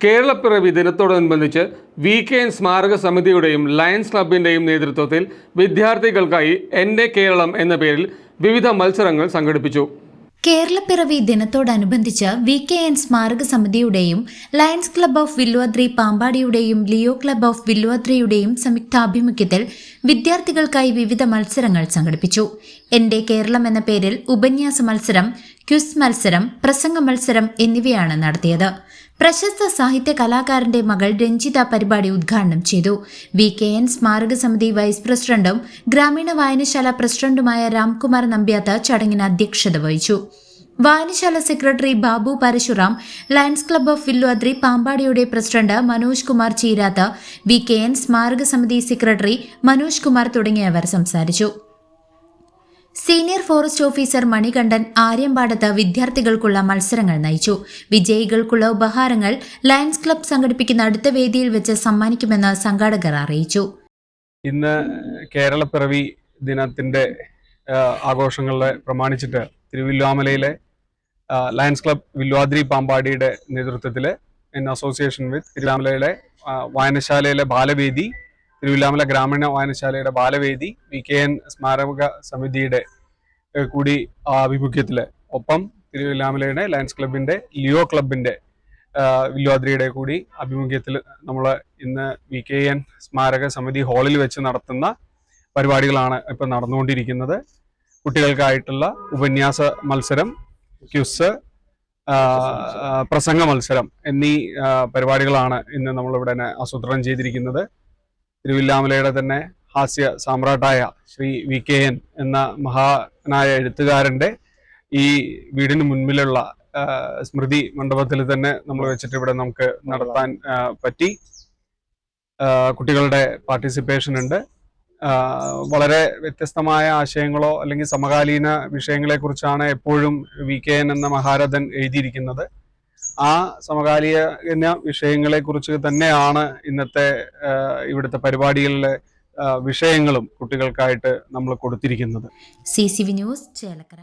കേരളപ്പിറവി ദിനത്തോടനുബന്ധിച്ച് V K N സ്മാരക സമിതിയുടെയും ലയൺസ് ക്ലബിന്റെയും നേതൃത്വത്തിൽ വിദ്യാർത്ഥികൾക്കായി എന്റെ കേരളം എന്ന പേരിൽ വിവിധ മത്സരങ്ങൾ സംഘടിപ്പിച്ചു. കേരളപ്പിറവി ദിനത്തോടനുബന്ധിച്ച് വി കെ എൻ സ്മാരക സമിതിയുടെയും ലയൺസ് ക്ലബ് ഓഫ് വില്ലുവദ്രി പാമ്പാടിയുടെയും ലിയോ ക്ലബ് ഓഫ് വില്ലുവദ്രയുടെയും സംയുക്താഭിമുഖ്യത്തിൽ വിദ്യാർത്ഥികൾക്കായി വിവിധ മത്സരങ്ങൾ സംഘടിപ്പിച്ചു. എന്റെ കേരളം എന്ന പേരിൽ ഉപന്യാസ മത്സരം ക്വിസ് മത്സരം പ്രസംഗ മത്സരം എന്നിവയാണ് നടത്തിയത്. പ്രശസ്ത സാഹിത്യ കലാകാരന്റെ മകൾ രഞ്ജിത പരിപാടി ഉദ്ഘാടനം ചെയ്തു. വി. കെ. എൻ. സ്മാരക സമിതി വൈസ് പ്രസിഡന്റും ഗ്രാമീണ വായനശാല പ്രസിഡന്റുമായ രാംകുമാർ നമ്പ്യാത്ത ചടങ്ങിന് അധ്യക്ഷത വഹിച്ചു. വായനശാല secretary Babu Parasuram lions club of Vilwadri പാമ്പാടിയുടെ president Manoj Kumar Cheerath V. K. N. സ്മാരക സമിതി സെക്രട്ടറി മനോജ് കുമാർ തുടങ്ങിയവർ സംസാരിച്ചു. Senior forest officer Manikandan Aryampadath വിദ്യാർത്ഥികൾക്കുള്ള മത്സരങ്ങൾ നയിച്ചു. വിജയികൾക്കുള്ള ഉപഹാരങ്ങൾ ലയൺസ് ക്ലബ് സംഘടിപ്പിക്കുന്ന അടുത്ത വേദിയിൽ വെച്ച് സമ്മാനിക്കുമെന്ന് സംഘാടകർ അറിയിച്ചു. ഇന്ന് കേരളപ്പിറവി ദിനത്തിന്റെ ആഘോഷങ്ങളെ പ്രമാണിച്ചിട്ട് തിരുവില്ലാമലയിലെ ലയൺസ് ക്ലബ് വില്വാദ്രി പാമ്പാടിയുടെ നേതൃത്വത്തിൽ ഇൻ അസോസിയേഷൻ വിത്ത് തിരുവില്ലാമലയിലെ വായനശാലയിലെ ബാലവേദി തിരുവില്ലാമല ഗ്രാമീണ വായനശാലയുടെ ബാലവേദി വി കെ എൻ സ്മാരക സമിതിയുടെ കൂടി ആഭിമുഖ്യത്തിൽ ഒപ്പം തിരുവില്ലാമലയുടെ ലയൺസ് ക്ലബിന്റെ ലിയോ ക്ലബിന്റെ വില്ലുവാദ്രിയുടെ കൂടി ആഭിമുഖ്യത്തിൽ നമ്മൾ ഇന്ന് വി കെ എൻ സ്മാരക സമിതി ഹാളിൽ വെച്ച് നടത്തുന്ന പരിപാടികളാണ് ഇപ്പം നടന്നുകൊണ്ടിരിക്കുന്നത്. കുട്ടികൾക്കായിട്ടുള്ള ഉപന്യാസ മത്സരം ക്യുസ് പ്രസംഗ മത്സരം എന്നീ പരിപാടികളാണ് ഇന്ന് നമ്മളിവിടെ ആസൂത്രണം ചെയ്തിരിക്കുന്നത്. തിരുവില്ലാമലയുടെ തന്നെ ഹാസ്യ സാമ്രാട്ടായ ശ്രീ വി കെ എൻ എന്ന മഹാനായ എഴുത്തുകാരന്റെ ഈ വീടിന് മുൻപിലുള്ള സ്മൃതി മണ്ഡപത്തിൽ തന്നെ നമ്മൾ വെച്ചിട്ട് ഇവിടെ നമുക്ക് നടത്താൻ പറ്റി. കുട്ടികളുടെ പാർട്ടിസിപ്പേഷൻ ഉണ്ട്. വളരെ വ്യത്യസ്തമായ ആശയങ്ങളോ അല്ലെങ്കിൽ സമകാലീന വിഷയങ്ങളെ കുറിച്ചാണ് എപ്പോഴും വി കെ എൻ എന്ന മഹാരഥൻ എഴുതിയിരിക്കുന്നത്. ആ സമകാലീന വിഷയങ്ങളെ കുറിച്ച് തന്നെയാണ് ഇന്നത്തെ ഇവിടുത്തെ പരിപാടികളിലെ വിഷയങ്ങളും കുട്ടികൾക്കായിട്ട് നമ്മൾ കൊടുത്തിരിക്കുന്നത്. C C V news Chelakkara.